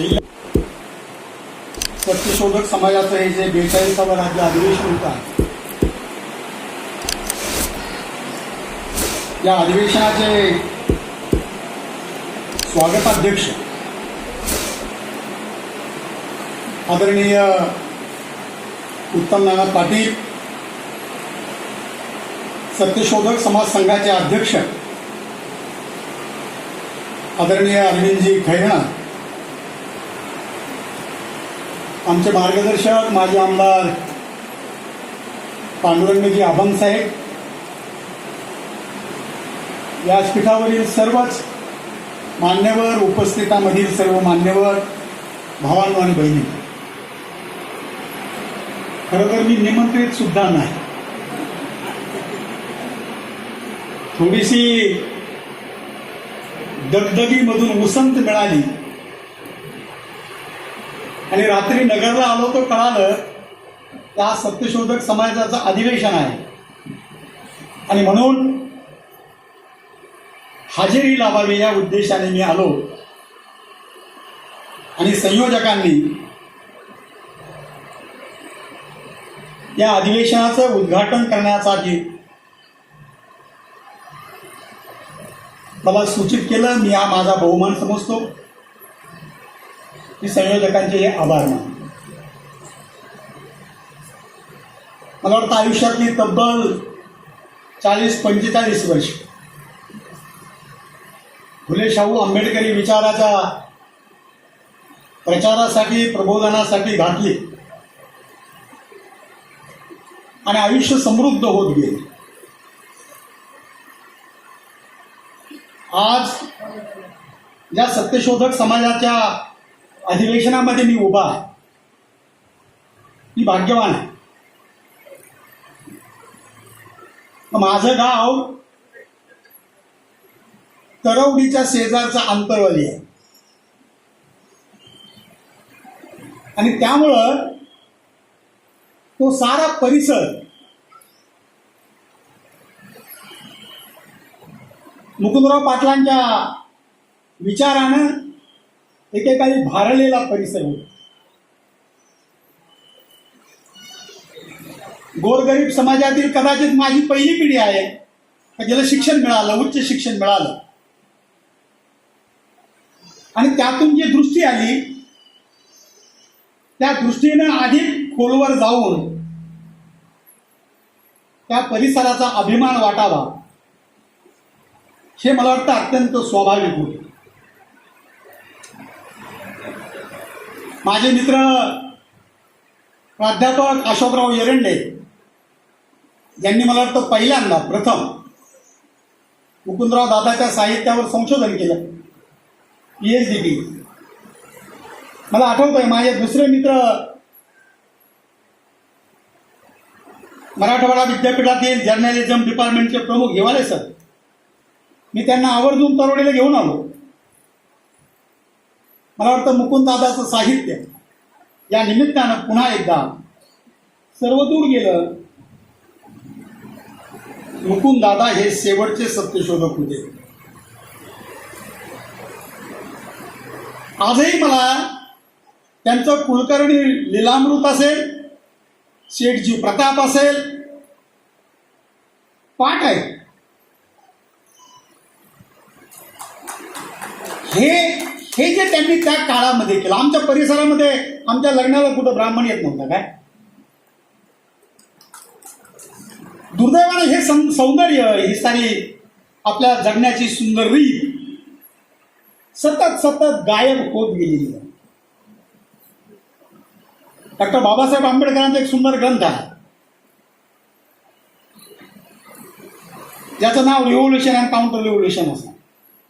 अहिल्या सत्यशोधक समाजाचं हे जे बेचाळीसावं राज्य अधिवेशन होतं या अधिवेशनाचे स्वागताध्यक्ष आदरणीय उत्तम नाना पाटील सत्यशोधक समाज संघाचे अध्यक्ष आदरणीय अरविंदजी खैरणा आमचे मार्गदर्शक माजी आमदार पांडुरंगजी अभंग साहेब. व्यासपीठावरील सर्वच मान्यवर उपस्थितामधील सर्व मान्यवर भावांनो आणि बहिणी. खरोखर मी निमंत्रित सुद्धा नाही. थोडीशी दगदगीमधून उसंत मिळाली. आणि रात्री नगरला आलो तर कळालं त्या सत्यशोधक समाजाचं अधिवेशन आहे. आणि म्हणून हजेरी लावावी या उद्देशाने मी आलो. आणि संयोजकांनी या अधिवेशनाचं उद्घाटन करण्यासाठी मला सूचित केलं मी हा माझा बहुमान समजतो. मी संयोजकांचे हे आभार मानतो. मला वाटतं आयुष्यातली तब्बल चाळीस पंचेचाळीस वर्ष. फुले शाहू आंबेडकरी विचाराच्या प्रचारासाठी प्रबोधनासाठी घातली. आणि आयुष्य समृद्ध होत गेले. आज या सत्यशोधक समाजाच्या अधिवेशनामध्ये मी उभा आहे. मी भाग्यवान आहे. माझं गाव तरवडीच्या शेजारचा अंतरवाली आहे. आणि त्यामुळं तो सारा परिसर मुकुंदराव पाटलांच्या विचारानं एकेकाळी भारलेला परिसर होता. गोरगरीब समाजातील कदाचित माझी पहिली पिढी आहे ज्याला शिक्षण मिळालं उच्च शिक्षण मिळालं. आणि त्यातून जी दृष्टी आली त्या दृष्टीनं अधिक खोलवर जाऊन त्या परिसराचा अभिमान वाटावा हे मला वाटतं अत्यंत स्वाभाविक होते. माझे मित्र प्राध्यापक अशोकराव एरंडे यांनी मला वाटतं पहिल्यांदा प्रथम मुकुंदराव दादाच्या साहित्यावर संशोधन केलं. पी एच डी मला आठवत आहे माझे दुसरे मित्र मराठवाडा विद्यापीठातील जर्नलिझम डिपार्टमेंटचे प्रमुख हिवाले सर. मी त्यांना आवर्जून तरोडीला घेऊन आलो. मला वाटतं मुकुंददादाचं साहित्य या निमित्तानं पुन्हा एकदा सर्वदूर गेलं. मुकुंददादा हे शेवटचे सत्यशोधक होते. आजही मला त्यांचं कुलकर्णी लीलामृत असेल शेठजी प्रताप असेल पाठ आहे. हे हे जे त्यांनी त्या काळामध्ये केलं आमच्या परिसरामध्ये आमच्या लग्नाला कुठं ब्राह्मण येत नव्हतं काय? दुर्दैवाने हे सं- सौंदर्य ही सारी आपल्या जगण्याची सुंदर रीत सतत सतत गायब होत गेलेली आहे. डॉक्टर बाबासाहेब आंबेडकरांचा एक सुंदर ग्रंथ आहे. ज्याचं नाव रिव्होल्युशन अँड काउंटर रिव्होल्युशन असं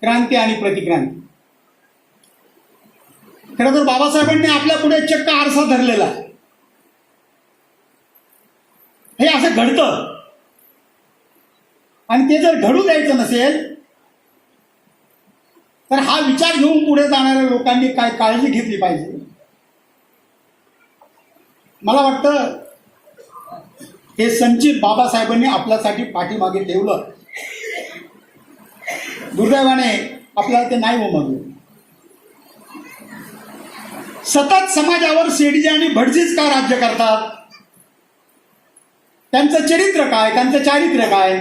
क्रांती आणि प्रतिक्रांती. खरं तर बाबासाहेबांनी आपल्या पुढे चक्क आरसा धरलेला हे असं घडतं. आणि ते जर घडू द्यायचं नसेल तर हा विचार घेऊन पुढे जाणाऱ्या लोकांनी काय काळजी घेतली पाहिजे. मला वाटतं हे संचित बाबासाहेबांनी आपल्यासाठी पाठीमागे ठेवलं. दुर्दैवाने आपल्याला ते नाही उमगलं. सतत समाजावर शेडजी आणि भटजीच का राज्य करतात? त्यांचं चरित्र काय? त्यांचं चारित्र्य काय?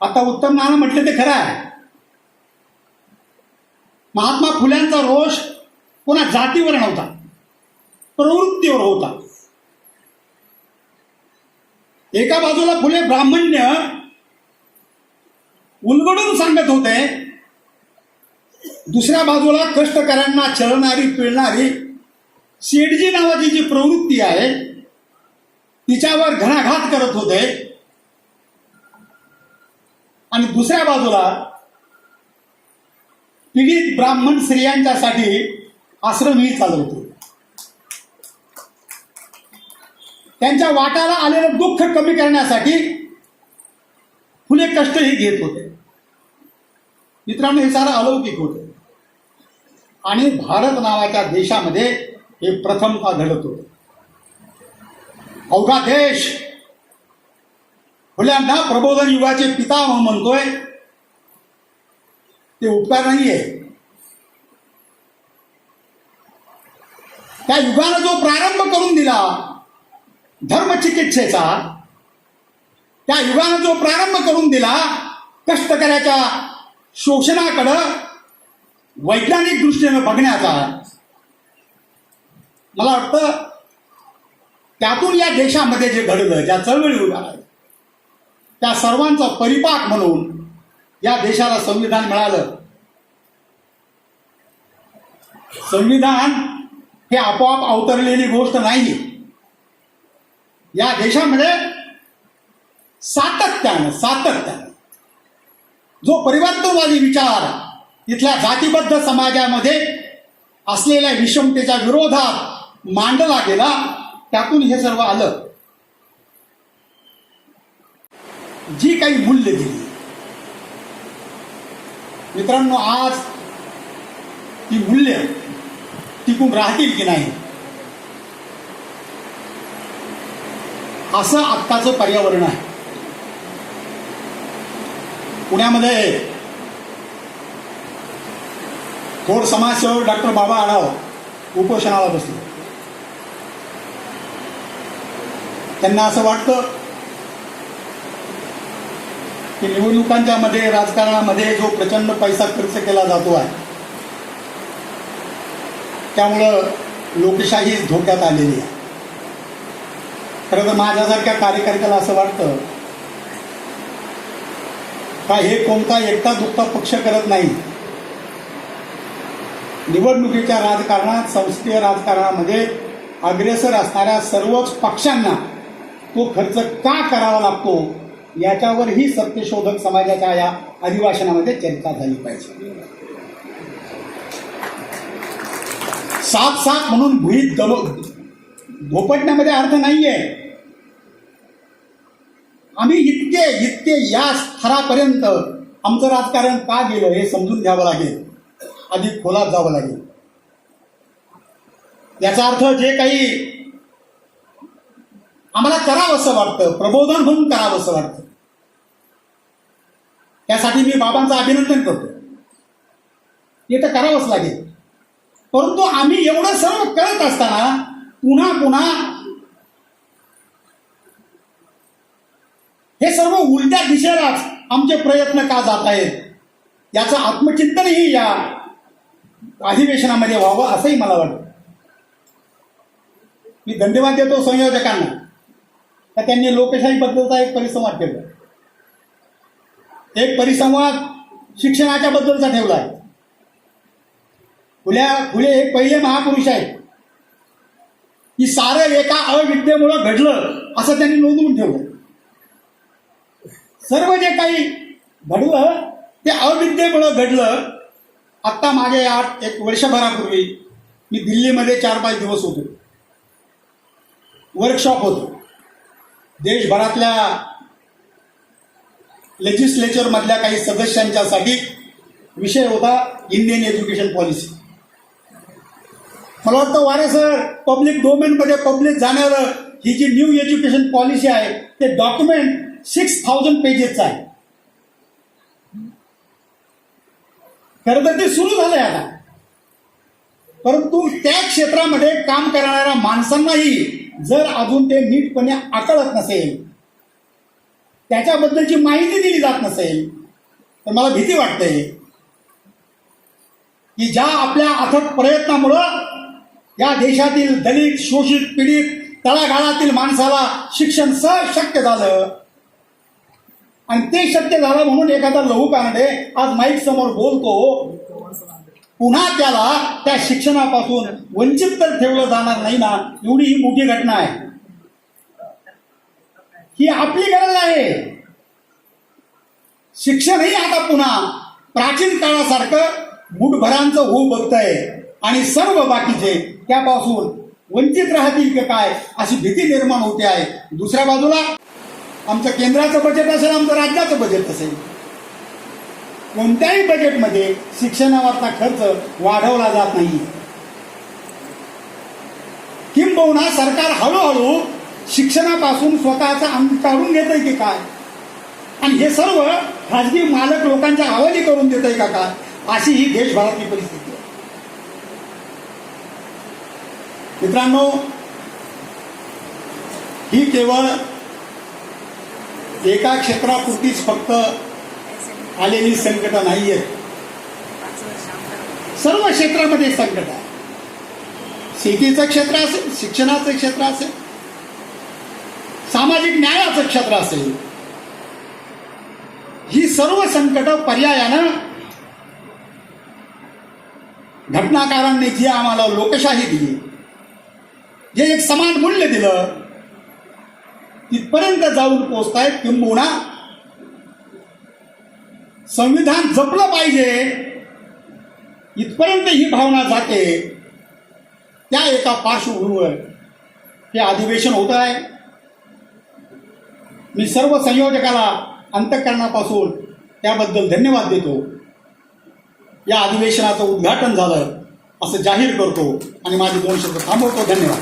आता उत्तम नाना म्हटलं ते खरं आहे. महात्मा फुल्यांचा रोष कोणा जातीवर नव्हता प्रवृत्तीवर होता. एका बाजूला फुले ब्राह्मण्य उलगडून सांगत होते दुसऱ्या बाजूला कष्टकऱ्यांना छळणारी पिळणारी शेडजी नावाची जी प्रवृत्ती आहे तिच्यावर घणाघात करत होते. आणि दुसऱ्या बाजूला पीडित ब्राह्मण स्त्रियांच्यासाठी आश्रमही चालवतो त्यांच्या वाटाला आलेलं दुःख कमी करण्यासाठी फुले कष्टही घेत होते. मित्रांनो हे सारं अलौकिक होतं. आणि भारत नावाच्या देशामध्ये हे प्रथमता घडत होतं अवघा देश. फुल्यांना प्रबोधन युगाचे पितामह म्हणतोय. ते उपकार नाहीये. त्या युगानं जो प्रारंभ करून दिला धर्मचिकित्सेचा त्या युगानं जो प्रारंभ करून दिला कष्टकऱ्याच्या शोषणाकडं वैज्ञानिक दृष्टीने बघण्याचा मला वाटतं त्यातून या देशामध्ये जे घडलं ज्या चळवळी उभ्या त्या सर्वांचा परिपाक म्हणून या देशाला संविधान मिळालं. संविधान हे आपोआप अवतरलेली गोष्ट नाही या देशामध्ये सातत्यानं सातत्यानं जो परिवर्तनवादी विचार इथल्या जातीबद्ध समाजामध्ये असलेल्या विषमतेच्या विरोधात मांडला गेला त्यातून हे सर्व आलं. जी काही मूल्य दिली. मित्रांनो आज ती मूल्य टिकून राहतील की नाही? असं आत्ताचं पर्यावरण आहे. पुण्यामध्ये थोर समाजसेवक डॉक्टर बाबा आढाव उपोषणाला बसले. त्यांना असं वाटतं की निवडणुकांच्या मध्ये राजकारणामध्ये जो प्रचंड पैसा खर्च केला जातो आहे त्यामुळं लोकशाही धोक्यात आलेली आहे. खरं तर माझ्यासारख्या कार्यकर्त्याला असं वाटतं का हे कोणता एकटा दुखता पक्ष करत नाही? निवडणुकीच्या राजकारणात संसदीय राजकारणामध्ये अग्रेसर असणाऱ्या सर्वच पक्षांना तो खर्च का करावा लागतो याच्यावरही सत्यशोधक समाजाच्या या अधिवासनामध्ये चर्चा झाली पाहिजे. सात सात म्हणून भुईत दब भोपटण्यामध्ये अर्थ नाहीये. आम्ही इतके इतके या स्तरापर्यंत आमचं राजकारण का गेलं हे समजून घ्यावं लागेल. अधिक खोलात जावं लागेल. याचा अर्थ जे काही आम्हाला करावंसं वाटतं प्रबोधन म्हणून करावंसं वाटतं त्यासाठी मी बाबांचं अभिनंदन करतो. हे तर करावंच लागेल. परंतु आम्ही एवढं सर्व करत असताना पुन्हा पुन्हा हे सर्व उलट्या दिशेलाच आमचे प्रयत्न का जात आहेत? याचं आत्मचिंतनही या अधिवेशनामध्ये व्हावं असंही मला वाटतं. मी धन्यवाद देतो संयोजकांना. तर त्यांनी लोकशाहीबद्दलचा एक परिसंवाद ठेवला एक परिसंवाद शिक्षणाच्या बद्दलचा ठेवला आहे. फुल्या फुले हे पहिले महापुरुष आहेत. की सारं एका अविद्येमुळं घडलं असं त्यांनी नोंदवून ठेवलं. सर्व जे काही घडलं ते अविद्येमुळं घडलं आत्ता मागे आठ एक वर्षभरापूर्वी मी दिल्लीमध्ये चार पाच दिवस होतो. वर्कशॉप होतो. देशभरातल्या लेजिस्लेचरमधल्या काही सदस्यांच्यासाठी विषय होता इंडियन एज्युकेशन पॉलिसी मला वाटतं वारे सर पब्लिक डोमेनमध्ये पब्लिक जाणारं ही जी न्यू एज्युकेशन पॉलिसी आहे ते डॉक्युमेंट सिक्स थाउजंड पेजेसचं आहे. खरं तर ते सुरू झालंय आता. परंतु त्या क्षेत्रामध्ये काम करणाऱ्या माणसांनाही जर अजून ते नीटपणे आकळत नसेल त्याच्याबद्दलची माहिती दिली जात नसेल तर मला भीती वाटते की ज्या आपल्या अथक प्रयत्नामुळं या देशातील दलित शोषित पीडित तळागाळातील माणसाला शिक्षण सहज शक्य झालं आणि ते शक्य झालं म्हणून एखादा लहू कानडे आज माईक समोर बोलतो. पुन्हा त्याला त्या शिक्षणापासून वंचित तर ठेवलं जाणार नाही ना एवढी ही मोठी घटना आहे. ही आपली गरज आहे. शिक्षणही आता पुन्हा प्राचीन काळासारखं मुठभरांचं होऊ बघतंय. आणि सर्व बाकीचे त्यापासून वंचित राहतील की काय अशी भीती निर्माण होते आहे. दुसऱ्या बाजूला आमचं केंद्राचं बजेट असेल आमचं राज्याचं बजेट असेल. कोणत्याही बजेटमध्ये शिक्षणावरचा खर्च वाढवला जात नाही. किंबहुना सरकार हळूहळू शिक्षणापासून स्वतःचा अंग काढून घेत की काय? आणि हे सर्व खाजगी मालक लोकांच्या हवाली करून देत का काय? अशी ही देशभरातली परिस्थिती आहे. मित्रांनो ही केवळ एका क्षेत्रापुरतीच फक्त आलेली संकट नाही आहेत सर्व क्षेत्रामध्ये संकट आहे शेतीचं क्षेत्र असेल शिक्षणाचं क्षेत्र असेल सामाजिक न्यायाचं क्षेत्र असेल ही सर्व संकट पर्यायानं घटनाकारांनी जी आम्हाला लोकशाही दिली जे एक समान मूल्य दिलं तिथपर्यंत जाऊन पोचतायत किंबहुना संविधान जपलं पाहिजे. इथपर्यंत ही भावना जाते. त्या एका पार्श्वभूमीवर हे अधिवेशन होत आहे. मी सर्व संयोजकाला अंतःकरणापासून त्याबद्दल धन्यवाद देतो. या अधिवेशनाचं उद्घाटन झालं असं जाहीर करतो आणि माझे दोन शब्द थांबवतो. धन्यवाद.